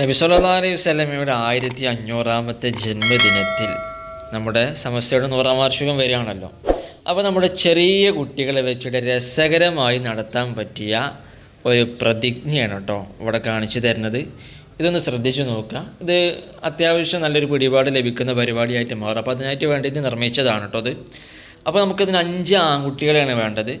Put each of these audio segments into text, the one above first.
നബി സല്ലല്ലാഹു അലൈഹി വസല്ലമയുടെ ആയിരത്തി അഞ്ഞൂറാമത്തെ ജന്മദിനത്തിൽ നമ്മുടെ സമസ്തയുടെ നൂറാം വാർഷികം വരികയാണല്ലോ. അപ്പോൾ നമ്മുടെ ചെറിയ കുട്ടികളെ വെച്ചിട്ട് രസകരമായി നടത്താൻ പറ്റിയ ഒരു പ്രതിജ്ഞയാണ് കേട്ടോ ഇവിടെ കാണിച്ചു തരുന്നത്. ഇതൊന്ന് ശ്രദ്ധിച്ചു നോക്കുക. ഇത് അത്യാവശ്യം നല്ലൊരു പിടിപാട് ലഭിക്കുന്ന പരിപാടിയായിട്ട് മാറും. അപ്പോൾ അതിനായിട്ട് വേണ്ടിയിട്ട് നിർമ്മിച്ചതാണ് കേട്ടോ അത്. അപ്പോൾ നമുക്കിതിന് അഞ്ച് ആൺകുട്ടികളെയാണ് വേണ്ടത്.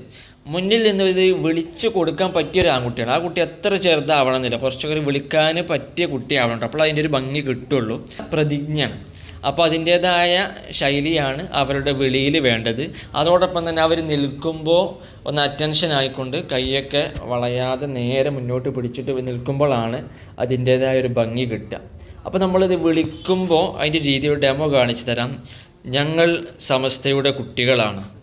മുന്നിൽ നിന്ന് ഇത് വിളിച്ചു കൊടുക്കാൻ പറ്റിയ ഒരു ആൺകുട്ടിയാണ്. ആ കുട്ടി എത്ര ചെറുതാവണമെന്നില്ല. കുറച്ചൊക്കെ വിളിക്കാൻ പറ്റിയ കുട്ടിയാവണം കേട്ടോ. അപ്പോൾ അതിന്റെ ഒരു ഭംഗി കിട്ടുള്ളൂ. പ്രതിജ്ഞയാണ്. അപ്പോൾ അതിന്റേതായ ശൈലിയാണ് അവരുടെ വിളിയിൽ വേണ്ടത്. അതോടൊപ്പം തന്നെ അവർ നിൽക്കുമ്പോൾ ഒന്ന് അറ്റൻഷൻ ആയിക്കൊണ്ട് കൈയൊക്കെ വളയാതെ നേരെ മുന്നോട്ട് പിടിച്ചിട്ട് നിൽക്കുമ്പോഴാണ് അതിന്റേതായ ഒരു ഭംഗി കിട്ടുക. അപ്പോൾ നമ്മളിത് വിളിക്കുമ്പോൾ അതിന്റെ രീതിയിൽ ഒരു ഡെമോ കാണിച്ചു തരാം. ഞങ്ങൾ സമസ്തയുടെ കുട്ടികളാണ്.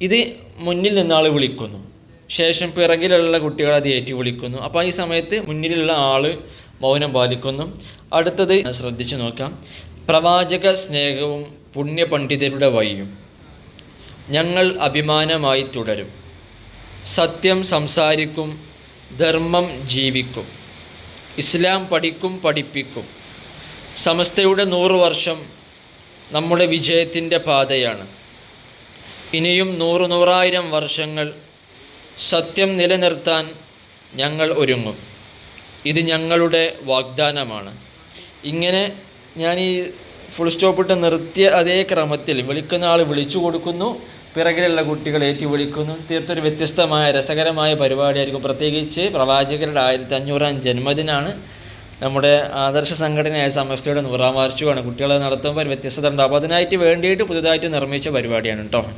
ഇത് മുന്നിൽ നിന്നാൾ വിളിക്കുന്നു. ശേഷം പിറകിലുള്ള കുട്ടികൾ അത് ഏറ്റി വിളിക്കുന്നു. അപ്പോൾ ഈ സമയത്ത് മുന്നിലുള്ള ആൾ മൗനം പാലിക്കുന്നു. അടുത്തത് ശ്രദ്ധിച്ചു നോക്കാം. പ്രവാചക സ്നേഹവും പുണ്യപണ്ഡിതരുടെ വഴിയും ഞങ്ങൾ അഭിമാനമായി തുടരും. സത്യം സംസാരിക്കും ധർമ്മം ജീവിക്കും. ഇസ്ലാം പഠിക്കും പഠിപ്പിക്കും. സമസ്തയുടെ നൂറ് വർഷം നമ്മുടെ വിജയത്തിന്റെ പാതയാണ്. ഇനിയും നൂറു നൂറായിരം വർഷങ്ങൾ സത്യം നിലനിർത്താൻ ഞങ്ങൾ ഒരുങ്ങും. ഇത് ഞങ്ങളുടെ വാഗ്ദാനമാണ്. ഇങ്ങനെ ഞാൻ ഈ ഫുൾ സ്റ്റോപ്പിട്ട് നിർത്തിയ അതേ ക്രമത്തിൽ വിളിക്കുന്ന ആൾ വിളിച്ചു കൊടുക്കുന്നു. പിറകിലുള്ള കുട്ടികൾ ഏറ്റി വിളിക്കുന്നു. തീർത്തൊരു വ്യത്യസ്തമായ രസകരമായ പരിപാടിയായിരിക്കും. പ്രത്യേകിച്ച് പ്രവാചകരുടെ ആയിരത്തി അഞ്ഞൂറാം ജന്മദിനാണ്. നമ്മുടെ ആദർശ സംഘടനയായ സമസ്തയുടെ നൂറാം വാർഷികമാണ്. കുട്ടികളെ നടത്തുമ്പോൾ വ്യത്യസ്തത ഉണ്ടാവും അപ്പോൾ അതിനായിട്ട് വേണ്ടിയിട്ട് പുതുതായിട്ട് നിർമ്മിച്ച പരിപാടിയാണ് കേട്ടോ.